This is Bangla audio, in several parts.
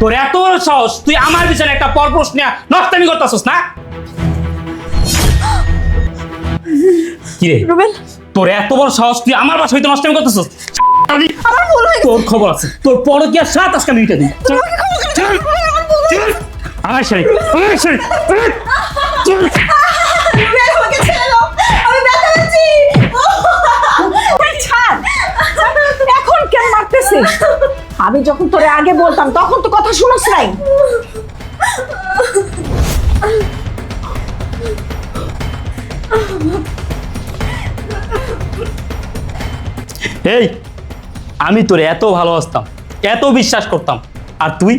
তোর এত বড় সাহস তুই আমার পিছনে একটা পরপোষ নিয়ে নষ্টামি করতেছস না? কি রুবেল। তোর এত বড় সাহস তুই আমার বাসা হইতে নষ্টামি করতেছস? আমার ভুল হয়ে তোর খবর আছে। তোর পরকিয়া সাত আজকে আমি দিই। আমার ভুল আমার শাড়ি আমার শাড়ি রুবেল, আমাকে ছেড়ে দাও। আমি ব্যথা পাচ্ছি। এই ছাড়। এখন কেন মারতেছিস আমি যখন তোরে আগে বলতাম, তখন তো কথা শুনোস নাই। এই, আমি তোরে এত ভালোবাসতাম, এত বিশ্বাস করতাম। আর তুই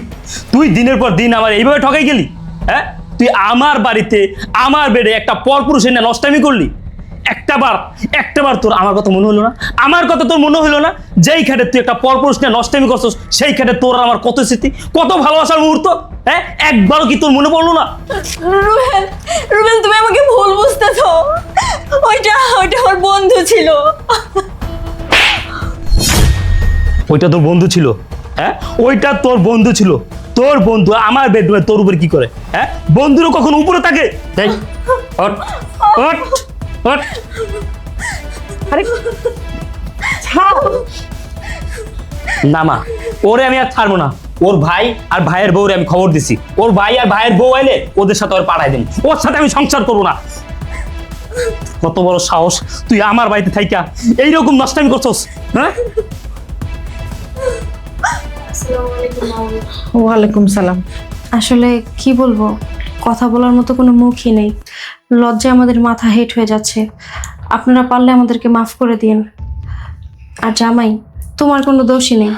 তুই দিনের পর দিন আমার এইভাবে ঠকাই গেলি হ্যাঁ? তুই আমার বাড়িতে, আমার বেডে একটা পরপুরুষ এনে নষ্টামি করলি। একটাবার একটাবার তোর আমার কথা মনে হলো না। আমার কথা তোর মনে হলো না যেই খাটে তুই একটা পরপুরুষ নিয়ে নষ্টামি করছিস সেই খাটে তোর আর আমার কত স্মৃতি কত ভালোবাসার মুহূর্ত হ্যাঁ? একবারও কি তোর মনে পড়ল না? রুবেল রুবেল তুমি আমাকে ভুল বুঝতেছো। ওইটা ওইটা আমার বন্ধু ছিল। ওইটা তোর বন্ধু ছিল হ্যাঁ? ওইটা তোর বন্ধু ছিল তোর বন্ধু আমার বেডরুমে তোর উপরে কি করে হ্যাঁ? বন্ধুরও কখনো উপরে থাকে? দেখ আরে ছাড়। না মা ওরে আমি আর ছাড়বো না। ওর ভাই আর ভাইয়ের বউরে আমি খবর দিছি। ওর ভাই আর ভাইয়ের বউ আইলে ওদের সাথে ওর দেন ওর সাথে আমি সংসার করব না। কত বড় সাহস। তুই আমার বাড়িতে থাইকা। এইরকম নষ্টামি করছস হ্যাঁ? ওয়ালাইকুম সালাম। আসলে কি বলব? কথা বলার মতো কোনো মুখই নেই। লজ্জায় আমাদের মাথা হেট হয়ে যাচ্ছে। আপনারা পারলে আমাদেরকে মাফ করে দিন। আর জামাই, তোমার কোনো দোষই নেই।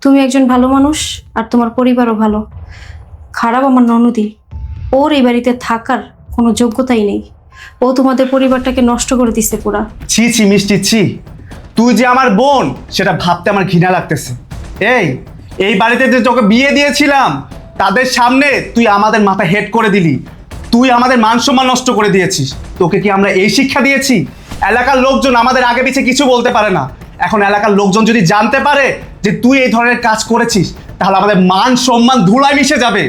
তুমি একজন ভালো মানুষ আর তোমার পরিবারও ভালো। খারাপ আমার ননদি। ওর এই বাড়িতে থাকার কোনো যোগ্যতাই নেই। ও তোমাদের পরিবারটাকে নষ্ট করে দিচ্ছে পুরা। ছি ছি, মিষ্টি, ছি। তুই যে আমার বোন, সেটা ভাবতে আমার ঘৃণা লাগতেছে। এই এই বাড়িতে যে তোকে বিয়ে দিয়েছিলাম তাদের সামনে তুই আমাদের মাথা হেড করে দিলি। তুই আমাদের মান সম্মান নষ্ট করে দিয়েছিস। তোকে কি আমরা এই শিক্ষা দিয়েছি? এলাকার লোকজন আমাদের আগে পিছে কিছু বলতে পারে না। এখন এলাকার লোকজন যদি জানতে পারে যে তুই এই ধরনের কাজ করেছিস তাহলে আমাদের মান সম্মান ধুলায় মিশে যাবে।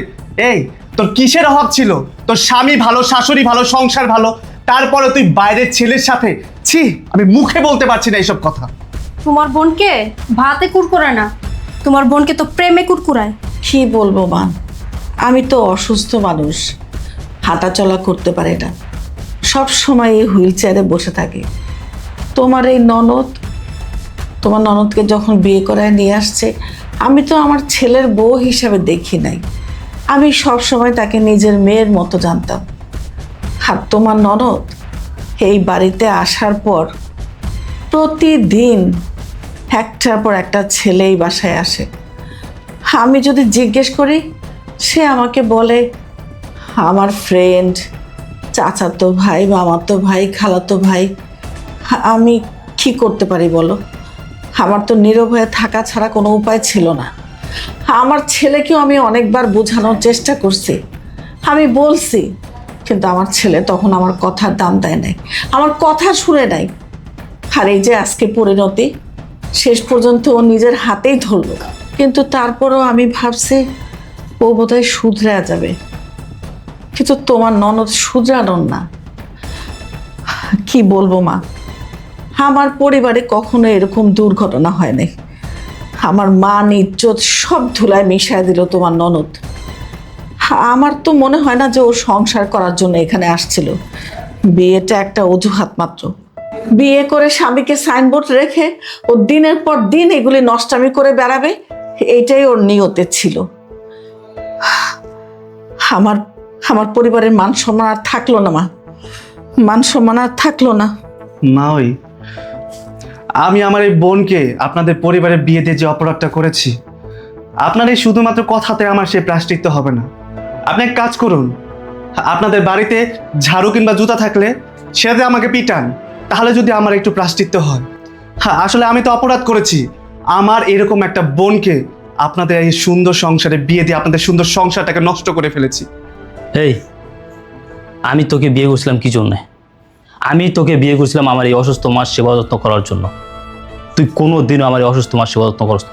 এই তোর কিসের অভাব ছিল? তোর স্বামী ভালো শাশুড়ি ভালো সংসার ভালো তারপরে তুই বাইরের ছেলের সাথে ছি আমি মুখে বলতে পারছি না এইসব কথা। তোমার বোনকে ভাতে কুরকুরায় না তোমার বোনকে তো প্রেমে কুরকুরায়। কি বলব মা আমি তো অসুস্থ মানুষ। হাঁটাচলা করতে পারে না। সব সময় এই হুইল চেয়ারে বসে থাকে। তোমার এই ননদ, তোমার ননদকে যখন বিয়ে করায় নিয়ে আসছে, আমি তো আমার ছেলের বউ হিসাবে দেখি নাই। আমি সব সময় তাকে নিজের মেয়ের মতো জানতাম। আর তোমার ননদ, এই বাড়িতে আসার পর প্রতিদিন একটার পর একটা ছেলেই বাসায় আসে। আমি যদি জিজ্ঞেস করি সে আমাকে বলে, আমার ফ্রেন্ড চাচাতো ভাই, মামাতো ভাই, খালাতো ভাই, আমি কি করতে পারি বলো? আমার তো নীরব থাকা ছাড়া কোনো উপায় ছিল না। আমার ছেলেকেও আমি অনেকবার বোঝানোর চেষ্টা করছি। আমি বলছি, কিন্তু আমার ছেলে তখন আমার কথার দাম দেয় নাই, আমার কথা শুনে নাই। আর এই যে আজকে পরিণতি, শেষ পর্যন্ত ও নিজের হাতেই ধরলো। কিন্তু তারপরও আমি ভাবছি ও বোধহয় শুধরে যাবে। কিন্তু তোমার ননদ শুধরানোর না। কি বলব মা? আমার পরিবারে কখনো এরকম দুর্ঘটনা হয় নাই আমার মান, ইজ্জত সব ধুলায় মিশায় দিল তোমার ননদ। আমার তো মনে হয় না যে ও সংসার করার জন্য এখানে আসছিল। বিয়েটা একটা অজুহাত মাত্র। বিয়ে করে স্বামীকে সাইনবোর্ড রেখে ও দিনের পর দিন এগুলি নষ্টামি করে বেড়াবে, এইটাই ওর নিয়তে ছিল। আমার আমার পরিবারের মান সম্মান আর থাকল না, মা। মান সম্মান আর থাকল না। মা ওই, আমি আমার এই বোনকে আপনাদের পরিবারের বিয়ে দিয়ে যে অপরাধটা করেছি, আপনার এই শুধুমাত্র কথাতে আমার সেই প্রাশ্চিত্য হবে না। আপনি এক কাজ করুন, আপনাদের বাড়িতে ঝাড়ু কিংবা জুতা থাকলে সেটাতে আমাকে পিটান, তাহলে যদি আমার একটু প্রাশ্চিত্য হয়। হ্যাঁ আসলে আমি তো অপরাধ করেছি, আমার এরকম একটা বোনকে আপনাদের এই সুন্দর সংসারে বিয়ে দিয়ে আপনাদের সুন্দর সংসারটাকে নষ্ট করে ফেলেছি। এই, আমি তোকে বিয়ে করছিলাম কি জন্যে? আমি তোকে বিয়ে করছিলাম আমার এই অসুস্থ মার সেবা যত্ন করার জন্য। তুই কোনো দিনও আমার এই অসুস্থ মার সেবা যত্ন করস।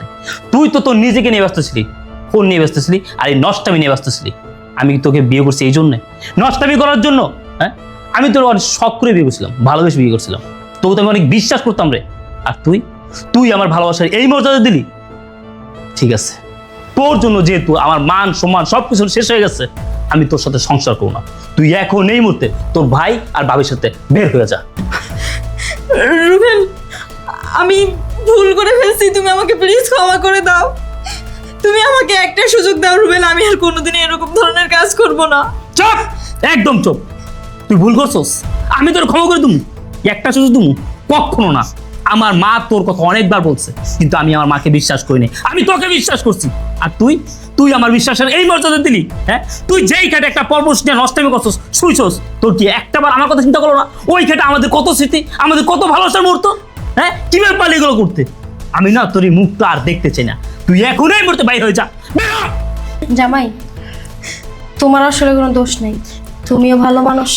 তুই তো তোর নিজেকে নিয়ে ব্যস্ত ছিলি। ফোন নিয়ে ব্যস্ত ছিলি আর এই নষ্টামি নিয়ে ব্যস্ত ছিলি। আমি তোকে বিয়ে করছি এই জন্যে? নষ্টামি করার জন্য হ্যাঁ? আমি তোর অনেক শখ করে বিয়ে করছিলাম, ভালোবেসে বিয়ে করছিলাম। তোকে তো আমি অনেক বিশ্বাস করতাম রে। আর তুই তুই আমার ভালোবাসার এই মর্যাদা দিলি। ঠিক আছে। তোর জন্য যেহেতু আমার মান সম্মান সব কিছু শেষ হয়ে গেছে আমি তোর সাথে সংসার করব না। তুই এখন এই মুহূর্তে তোর ভাই আর বাবির সাথে বের হয়ে যা। রুবেল আমি ভুল করে ফেলছি। তুমি আমাকে প্লিজ ক্ষমা করে দাও। তুমি আমাকে একটা সুযোগ দাও রুবেল আমি আর কোনোদিন এরকম ধরনের কাজ করব না। চুপ! একদম চুপ। তুই ভুল করছস। আমি তোর ক্ষমা করে দিমু। একটা সুযোগ দিমু। কখনো না। আমার মা তোর কথা অনেকবার বলছে, কিন্তু আমি আমার মাকে বিশ্বাস করিনি। আমি তোকে বিশ্বাস করছি। আর তুই? তুই আমার বিশ্বাসের এই মর্যাদা দিলি হ্যাঁ? তুই যেই খেটে একটা পরপর নিয়ে নষ্টামি করছস, শুইছস, তোর কি একটাবার আমার কথা চিন্তা করো না? ওই খেটে আমাদের কত স্মৃতি, আমাদের কত ভালোবাসার মুহূর্ত হ্যাঁ? কীভাবে পালি এগুলো করতে? আমি না তোর এই মুখটা আর দেখতে চাই না। তুই এখনই এই মুহূর্তে বাইরে হয়ে যা। জামাই, তোমার আসলে কোনো দোষ নেই। তুমিও ভালো মানুষ,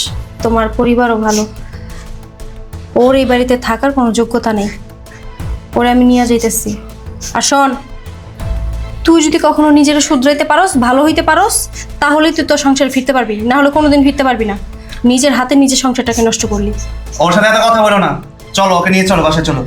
তোমার পরিবারও ভালো। ওর এই বাড়িতে থাকার কোনো যোগ্যতা নেই। ওরে আমি নিয়ে যাইতেছি। আর শোন, তুই যদি কখনো নিজের শুধরাইতে পারস, ভালো হইতে পারস, তাহলেই তুই তোর সংসারে ফিরতে পারবি। না হলে কোনোদিন ফিরতে পারবি না। নিজের হাতে নিজের সংসারটাকে নষ্ট করলি। ওর সাথে এত কথা বলো না। চলো, ওকে নিয়ে চলো, বাসায় চলো।